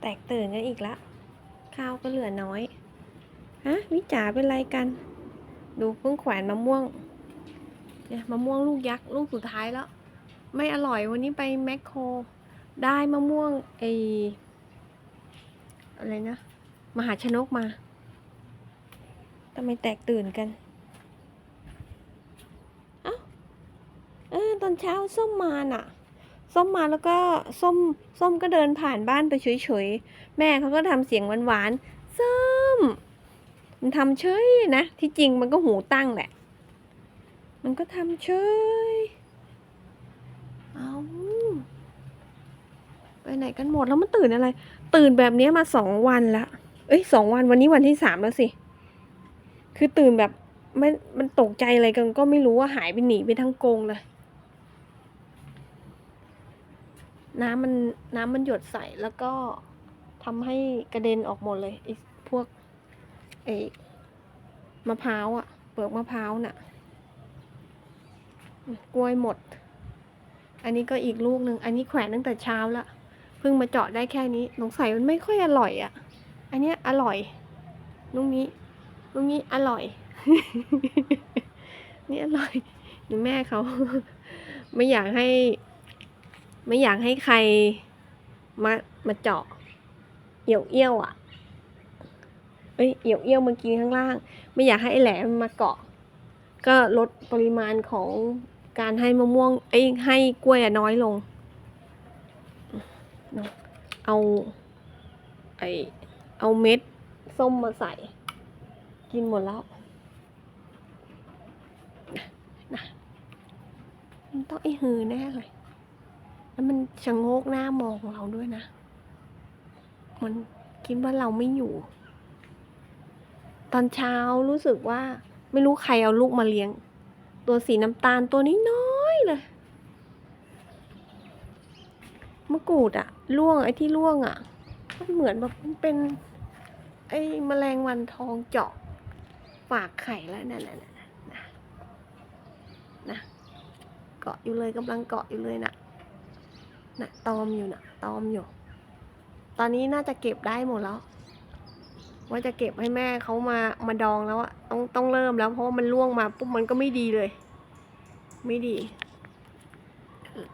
แตกตื่นกันอีกละ ข้าวก็เหลือน้อย ฮะ วิจ๋าเป็นไรกัน ดูเพิ่งแขวนมะม่วง เนี่ยมะม่วงลูกยักษ์ลูกสุดท้ายแล้ว ไม่อร่อยวันนี้ไปแมคโคร ได้มะม่วงไออะไรนะ มหาชนกมาทำไมแตกตื่นกัน เอ้า เออตอนเช้าส้มมาน่ะ ส้มมาแล้วก็ส้มส้มก็เดินผ่านบ้านไปเฉยๆ แม่เขาก็ทำเสียงหวานๆส้ม มันทำเฉยนะ ที่จริงมันก็หูตั้งแหละ มันก็ทำเฉย เอาไปไหนกันหมดแล้วมันตื่นอะไร ตื่นแบบนี้มาสองวันละ เอ้ยสองวันวันนี้วันที่สามแล้วสิ คือตื่นแบบไม่มันตกใจอะไรกันก็ไม่รู้ว่าหายไปหนีไปทั้งกงเลย น้ำมันน้ำมันหยดใส่แล้วก็ทำให้กระเด็นออกหมดเลยไอ้พวกไอ้มะพร้าวอะเปลือกมะพร้าวน่ะ กล้วยหมด อันนี้ก็อีกลูกหนึ่งอันนี้แขวนตั้งแต่เช้าละเพิ่งมาเจาะได้แค่นี้สงสัยมันไม่ค่อยอร่อยอะอันเนี้ยอร่อยลูกนี้ลูกนี้อร่อย นี่อร่อยแม่เขา ไม่อยากให้ ไม่อยากให้ใครมามาเจาะเอี่ยวเอี้ยวอะเอ้ยเอี่ยวเอี้ยวมากินข้างล่าง ไม่อยากให้ไอแหลมมาเกาะ ก็ลดปริมาณของการให้มะม่วงไอ้ให้กล้วยน้อยลง เอาไอเอาเม็ดส้มมาใส่ กินหมดแล้วนะมันต้องไอ้หือแน่เลย แล้วมันชะโงกหน้ามองเราด้วยนะ มันคิดว่าเราไม่อยู่ ตอนเช้ารู้สึกว่า ไม่รู้ใครเอาลูกมาเลี้ยง ตัวสีน้ำตาลตัวนี้น้อยเลยมะกรูดอะล่วงไอ้ที่ล่วงอะมันเหมือนแบบมันเป็น ไอ้แมลงวันทองเจาะฝากไข่แล้วนั่นนะนะนะนะเกาะอยู่เลยกำลังเกาะอยู่เลยนะ น่ะตอมอยู่น่ะตอมอยู่ ตอนนี้น่าจะเก็บได้หมดแล้ว ว่าจะเก็บให้แม่เขามามาดองแล้วอะต้องต้องเริ่มแล้วเพราะว่ามันล่วงมาปุ๊บมันก็ไม่ดีเลย ไม่ดี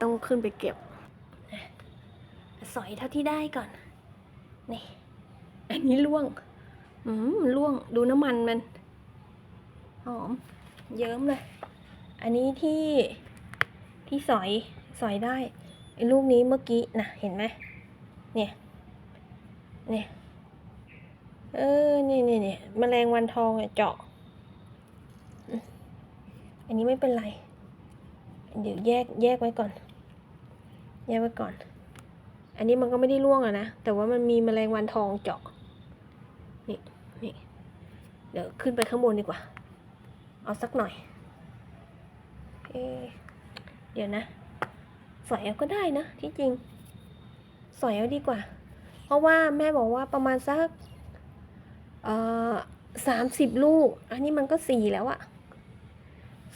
ต้องขึ้นไปเก็บ สอยเท่าที่ได้ก่อน นี่ อันนี้ล่วง อืมล่วงดูน้ำมันมันหอม เยิ้มเลย อันนี้ที่ที่สอยสอยได้ ไอ้ลูกนี้เมื่อกี้นะเห็นไหมเนี่ยเนี่ยเออนี่ยเนี่ยเนี่ยแมลงวันทองเจาะ อันนี้ไม่เป็นไร เดี๋ยวแยกแยกไว้ก่อน แยกไว้ก่อน อันนี้มันก็ไม่ได้ร่วงอะนะ แต่ว่ามันมีแมลงวันทองเจาะ นี่นี่เดี๋ยวขึ้นไปข้างบนดีกว่า เอาสักหน่อย เอเดี๋ยวนะ สอยเอาก็ได้นะที่จริง สอยเอาดีกว่า เพราะว่าแม่บอกว่าประมาณสักสามสิบลูก อันนี้มันก็สี่แล้วอะ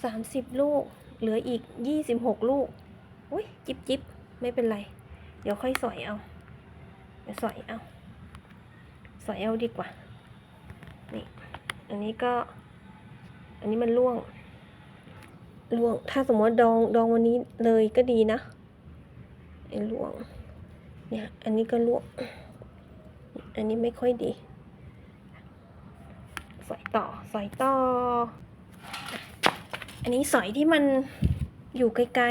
สามสิบลูก เหลืออีกยี่สิบหกลูก อุ้ยจิบจิบไม่เป็นไร เดี๋ยวค่อยสอยเอา เดี๋ยวสอยเอา สอยเอาดีกว่า นี่ อันนี้ก็ อันนี้มันล่วงล่วง ถ้าสมมติดอง ดองวันนี้เลยก็ดีนะ ไอ้ล่วง เนี่ย อันนี้ก็ล่วงอันนี้ไม่ค่อยดี สอยต่อ สอยต่อ อันนี้สอยที่มันอยู่ไกล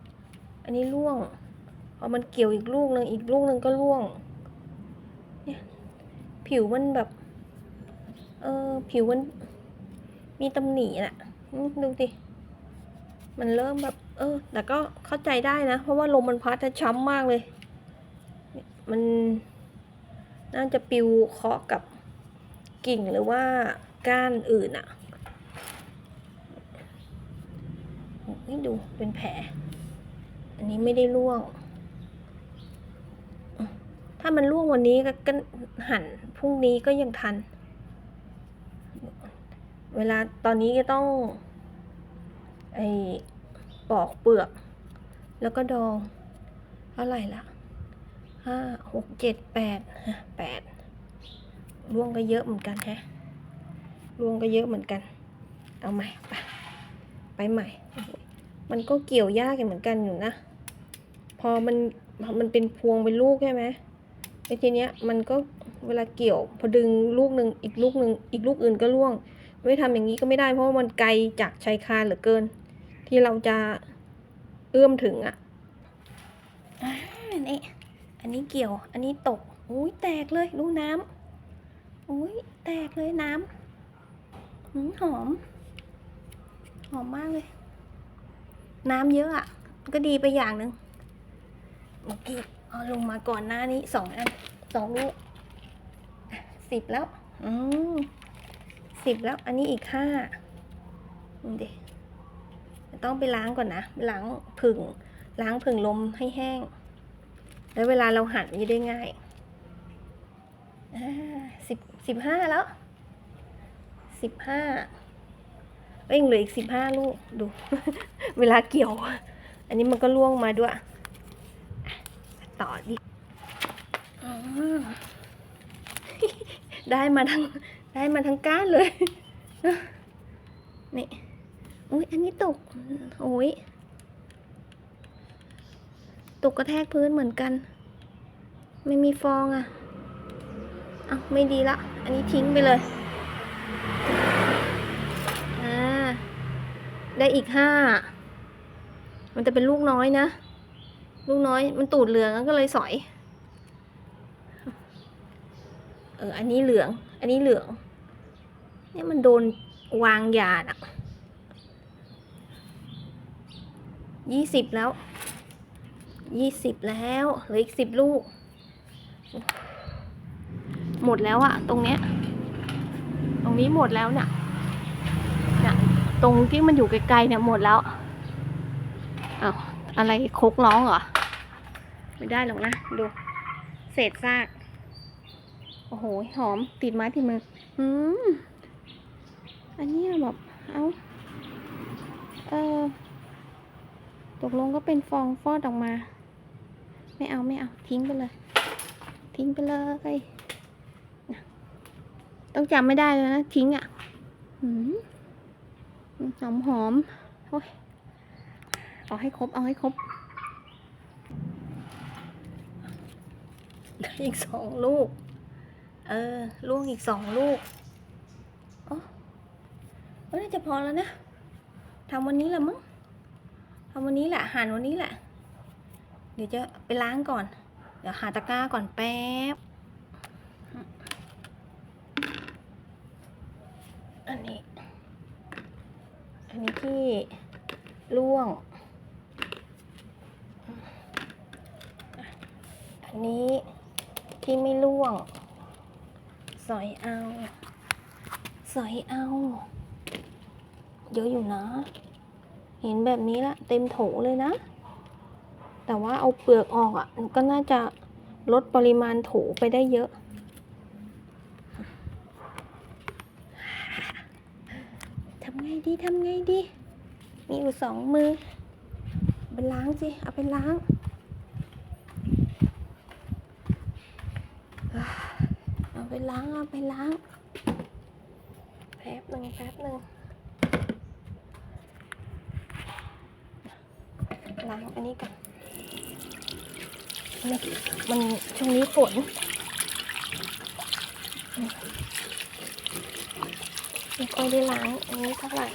ๆ อันนี้ล่วงพอมันเกี่ยวอีกลูกหนึ่งอีกลูกหนึ่งก็ล่วง เนี่ย ผิวมันแบบ เออ ผิวมันมีตำหนิน่ะ ดูดิ มันเริ่มแบบ เออ แต่ก็เข้าใจได้นะ เพราะว่าลมมันพัดจะช้ำมากเลย มันน่าจะปิวเคาะกับกิ่งหรือว่าก้านอื่นอะนี่ดูเป็นแผล อันนี้ไม่ได้ร่วง ถ้ามันร่วงวันนี้ก็ก็หั่นพรุ่งนี้ก็ยังทัน เวลาตอนนี้ก็ต้องไอ ปอกเปลือก แล้วก็ดองเท่าไหร่ละห้าหกเจ็ดแปดแปดร่วงก็เยอะเหมือนกันแฮะร่วงก็เยอะเหมือนกัน เอาใหม่ไปไปใหม่ มันก็เกี่ยวยากเหมือนกันอยู่นะ พอมันมันเป็นพวงเป็นลูกใช่ไหมไอ้ทีเนี้ยมันก็เวลาเกี่ยวพอดึงลูกหนึ่งอีกลูกหนึ่งอีกลูกอื่นก็ร่วง ไม่ทำอย่างนี้ก็ไม่ได้เพราะว่ามันไกลจากชายคาเหลือเกิน ที่เราจะเอื้อมถึงอะอ่านี่อันนี้เกี่ยว อันนี้ตก อุ้ยแตกเลย ดูน้ำอุ้ยแตกเลยน้ำหืมหอม หอมมากเลย น้ำเยอะอะก็ดีไปอย่างหนึ่งเมื่อกี้เอาลงมาก่อนหน้านี้สองอันสองลูกสิบแล้ว อืมสิบแล้ว อันนี้อีกห้าดูดิ ต้องไปล้างก่อนนะล้างผึ่งล้างผึ่งลมให้แห้ง แล้วเวลาเราหั่นนจะได้ง่ายสิบสิบห้าแล้วสิบห้าเอ้ยยังเหลืออีกสิบห้าลูกดู เวลาเกี่ยว อันนี้มันก็ล่วงมาด้วย ต่อดิได้มาทั้งได้มาทั้งก้านเลยนี่ อุ้ยอันนี้ตก โอ้ย ตกกระแทกพื้นเหมือนกัน ไม่มีฟองอะ่ะเอาไม่ดีละ อันนี้ทิ้งไปเลย อ่า ได้อีกห้า มันจะเป็นลูกน้อยนะ ลูกน้อยมันตูดเหลืองก็เลยสอย เออ อันนี้เหลือง อันนี้เหลือง เนี่ยมันโดนวางยาอะ ยี่สิบแล้วยี่สิบแล้วเหลืออีกสิบลูก หมดแล้วอะตรงเนี้ย ตรงนี้หมดแล้วเนี่ยเนี่ยตรงที่มันอยู่ไกลๆเนี่ยหมดแล้วอ้าวอะไรคกร้องเหรอ ไม่ได้หรอกนะ ดู เศษซาก โอ้โห หอมติดไม้ติดมือ อืม อันนี้แบบ เอ้า เออ ตกลงก็เป็นฟองฟอดออกมา ไม่เอาไม่เอาทิ้งไปเลย ทิ้งไปเลยต้องจำไม่ได้เลยนะ ทิ้งอะหอมหอมโอ้ยเอาให้ครบ เอาให้ครบได้อีกสองลูก เออล่วงอีกสองลูกอ๋อน่าจะพอแล้วนะทำวันนี้แหละมั้ง ทำวันนี้แหละหั่นวันนี้แหละ เดี๋ยวจะไปล้างก่อน เดี๋ยวหาตะกร้าก่อนแป๊บ อันนี้ อันนี้ที่ล่วง อันนี้ที่ไม่ล่วง สอยเอา สอยเอา เยอะอยู่นะ เห็นแบบนี้ละเต็มโถเลยนะ แต่ว่าเอาเปลือกออกอะ่ะก็น่าจะลดปริมาณโถไปได้เยอะ ทำไงดีทำไงดี มีอยู่สองมือเอาไปล้างสิ เอาไปล้างเอาไปล้าง เอาไปล้าง แป๊บหนึ่งแป๊บหนึ่ง ล้างอันนี้กันมันช่วงนี้ฝนไม่ค่อยได้ล้างอันนี้เท่าไหร่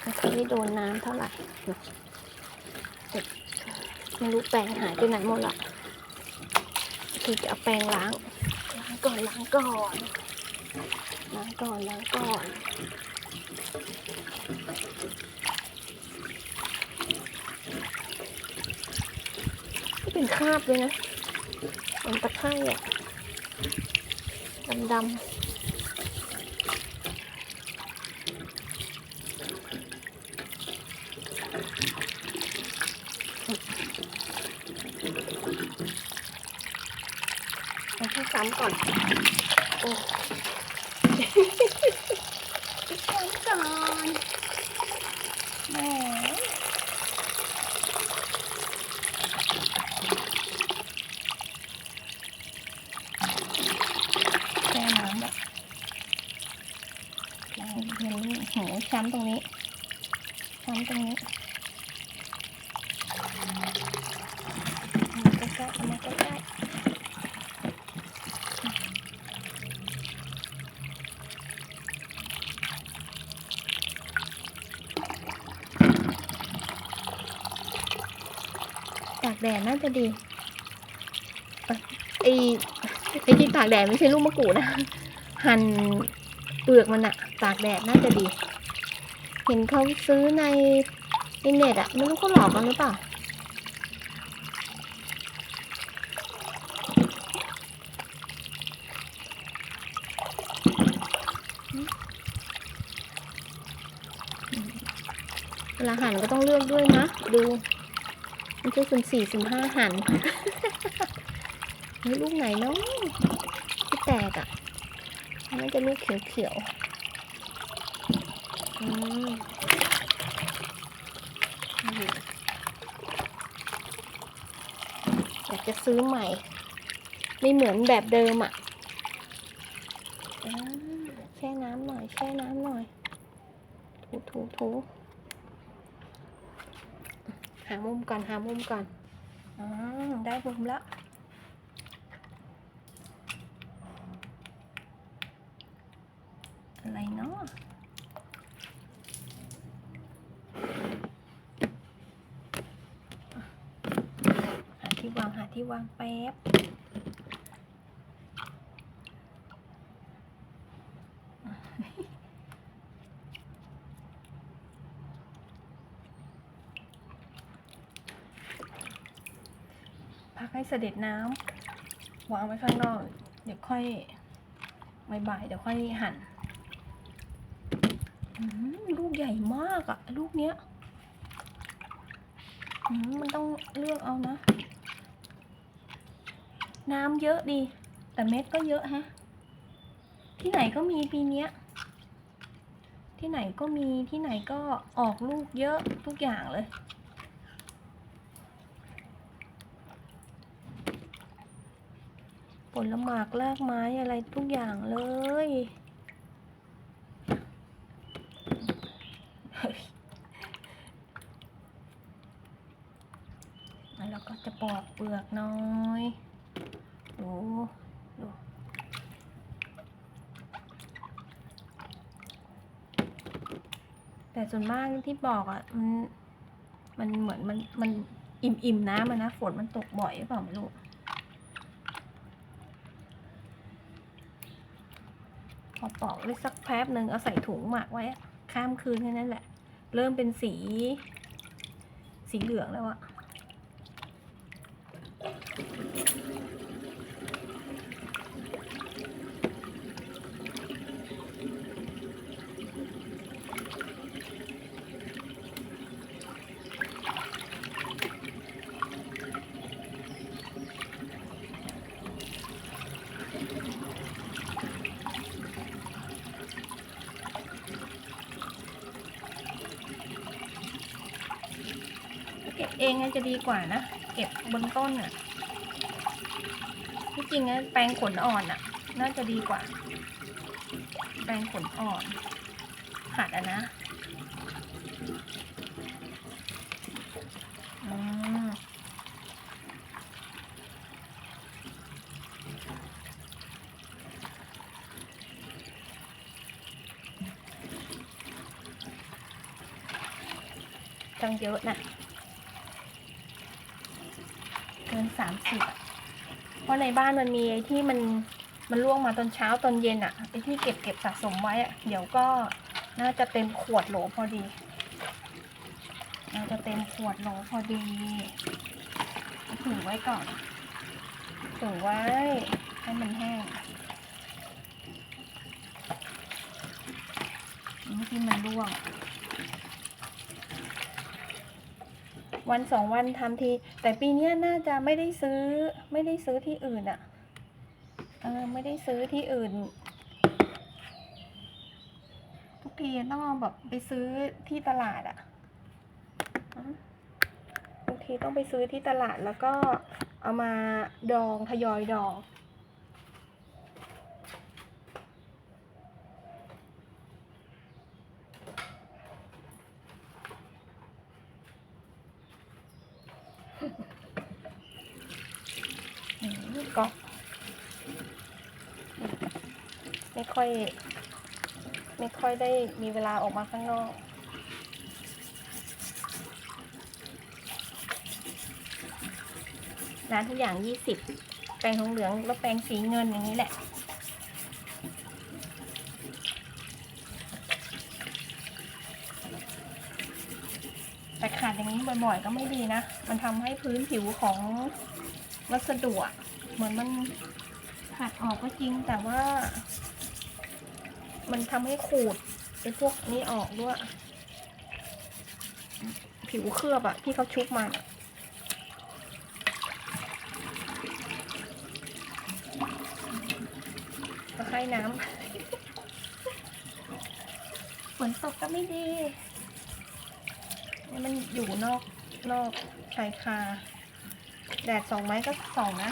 ไม่ค่อยได้โดนน้ำเท่าไหร่ ไม่รู้แปรงหายไปไหนหมดละคือจะเอาแปรงล้าง ล้างก่อนล้างก่อนล้างก่อนล้างก่อนก็เป็นคราบเลยนะมันตะไคร่อะดำๆ ช้ำ ก่อน โอ้ช้ำก่อนแหมแช่น้ำแบบล้างเห็นหูช้ำตรงนี้ ช้ำตรงนี้เอามาใกล้ๆเอามาใกล้ๆ ตากแดดน่าจะดีเอ้ไอไอที่ตากแดดไม่ใช่ลูกมะกรูดนะ หั่นเปลือกมันอะตากแดดน่าจะดี เห็นเขาซื้อในอินเน็ตอะไม่รู้เขาหลอกกันหรือเปล่าเวลาหั่นก็ต้องเลือกด้วยนะ ดู ไม่ใช่สุ่มสี่สุ่มห้าหั่นเฮ้ยลูกไหนเนาะที่แตกอะ่ะน่าจะลูกเขียวๆอืมอยากจะซื้อใหม่ ไม่เหมือนแบบเดิมอะ่ะแช่น้ำหน่อย แช่น้ำหน่อย ถูถูถูามุมก่อนหามุมก่อนอได้มุมแล้วอะไรเนาะหาที่วางหาที่วางแป๊บ พักให้ เสด็จน้ำวางไว้ข้างนอก เดี๋ยวค่อยบ่ายๆเดี๋ยวค่อยหั่นลูกใหญ่มากอะลูกเนี้ยมมันต้องเลือกเอานะ น้ำเยอะดี แต่เม็ดก็เยอะฮะ ที่ไหนก็มีปีเนี้ย ที่ไหนก็มีที่ไหนก็ออกลูกเยอะทุกอย่างเลย ลหมากรากไม้อะไรทุกอย่างเลยแล้วก็จะปอกเปลือกน้อยดูดูแต่ส่วนมากที่บอกอะมันมันเหมือนมันมันอิ่มๆน้ำอะนะฝนมันตกบ่อยหรือเปล่าไม่รู้ พ อปอกได้สักแป๊บหนึ่งเอาใส่ถุงหมักไว้ ข้ามคืนแค่นั้นแหละ เริ่มเป็นสี สีเหลืองแล้วอะ ก็บเองน่าจะดีกว่านะ เก็บบนต้นอะที่จริงนะแปรงขนอ่อนอะน่าจะดีกว่า แปรงขนอ่อน หัดอะนะอืมตั้งเยอะนะเกินสามสิบอะเพราะ ในบ้านมันมีไอ้ที่มันมันล่วงมาตอนเช้าตอนเย็นอะไอ้ที่เก็บเก็บสะสมไว้อะเดี๋ยวก็น่าจะเต็มขวดโหลพอดีน่าจะเต็มขวดโหลพอดีถึงไว้ก่อนถึงไว้ให้มันแห้งนี่ที่มันร่วง วันสองวันทำที แต่ปีเนี้ยน่าจะไม่ได้ซื้อ ไม่ได้ซื้อที่อื่นอะเออไม่ได้ซื้อที่อื่น ทุกทีต้องเอาแบบไปซื้อที่ตลาดอะ่ะทุกทีต้องไปซื้อที่ตลาดแล้วก็เอามาดองทยอยดอง อืมก็ไม่ค่ อย ไม่ค่อยได้มีเวลาออกมาข้างนอกร้านทุกอย่างยี่สิบแปรงทองเหลืองแล้วแปรงสีเงินอย่างนี้แหละ แต่ขาดอย่างนี้บ่อยๆ ก็ไม่ดีนะ มันทำให้พื้นผิวของวัสดุเหมือนมันขาดออกก็จริงแต่ว่า มันทำให้ขูดไอ้พวกนี้ออกด้วย ผิวเคลือบอะที่เขาชุบมาอะตะไคร่น้ำฝนตกก็ไม่ดีมันอยู่นอกนอกชายคา แดดสองไม้ก็สองนะ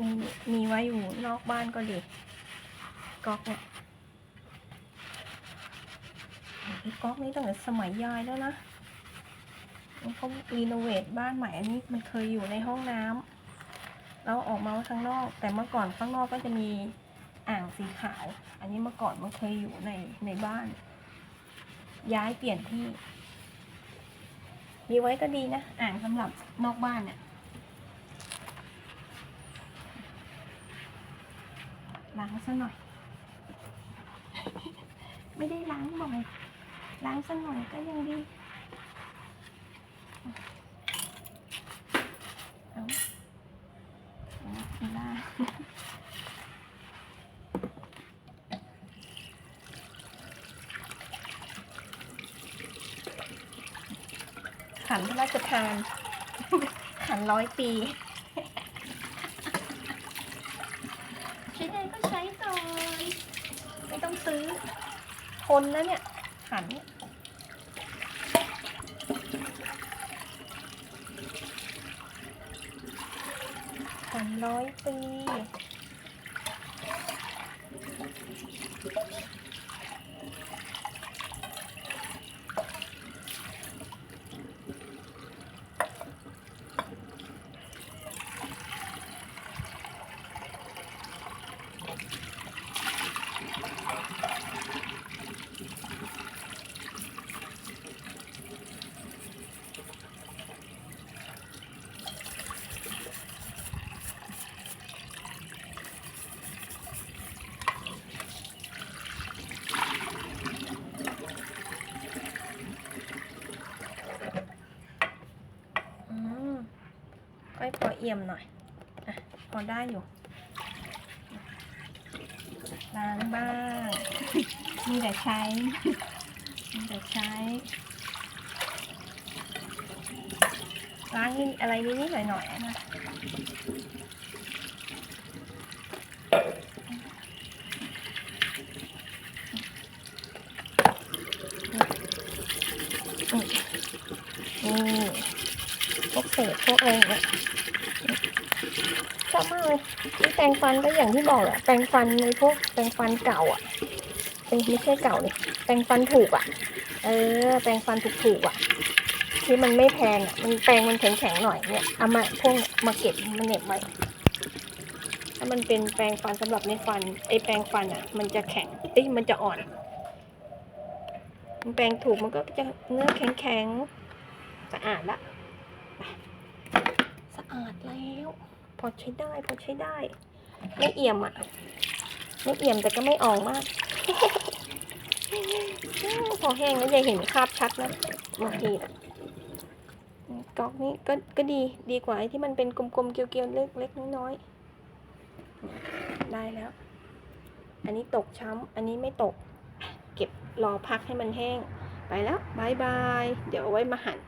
มีมี ไว้อยู่นอกบ้านก็ดีก๊อกเนี่ยก๊อกนี้ตั้งแต่สมัยยายแล้วนะเขารีโนเวทบ้านใหม่อันนี้มันเคยอยู่ในห้องน้ำแล้วออกมาไว้ข้างนอก แต่เมื่อก่อนข้างนอกก็จะมีอ่างสีขาว อันนี้เมื่อก่อนมันเคยอยู่ในในบ้าน ย้ายเปลี่ยนที่มีไว้ก็ดีนะ อ่างสำหรับนอกบ้านเนี่ยางซะหน่อย ไม่ได้ล้างบ่อยล้างซะหน่อยก็ยังดี เอาเอาไม่ได้ขันพระราชทานขันร้อยปี ใช้ได้ก็ใช้ก่อนไม่ต้องซื้อทนนะเนี่ย หันเนี่ยขันร้อยปี เอี่ยมหน่อยอพอได้อยู่ล้างบ้าง มีแต่ใช้ มีแต่ใช้ ล้างนี่อะไรนิดๆหน่อยๆนะนี่พวกเศษพวกอะไรอย่างเงี้ย อบมากเลยนี่แปรงฟันก็อย่างที่บอกแหละแปรงฟันในพวกแปรงฟันเก่าอะเอ้ยไม่ใช่เก่าเลยแปรงฟันถูกอะ เออ แปรงฟันถูกๆอะ ที่มันไม่แพงอะมันแปรงมันแข็งๆหน่อยเนี่ยเอามาพวกมาเก็บมาเน็บไว้ถ้ามันเป็นแปรงฟันสำหรับในฟันไอแปรงฟันอะ มันจะแข็งเอ้ยมันจะอ่อนมันแปรงถูกมันก็จะเนื้อแข็งๆสะอาดละสะอาดแล้ว พอใช้ได้พอใช้ได้ ไม่เอี่ยมอะ ไม่เอี่ยมแต่ก็ไม่ออกมาก พอแห้งแล้วจะเห็นคราบชัดนะบางทีนะกอกนี่ก็ก็ดีดีกว่าไอ้ที่มันเป็นกลมๆเกลียวๆเล็กๆน้อยๆได้แล้ว อันนี้ตกช้ำอันนี้ไม่ตก เก็บรอพักให้มันแห้งไปแล้วบายบาย เดี๋ยวเอาไว้มาหั่น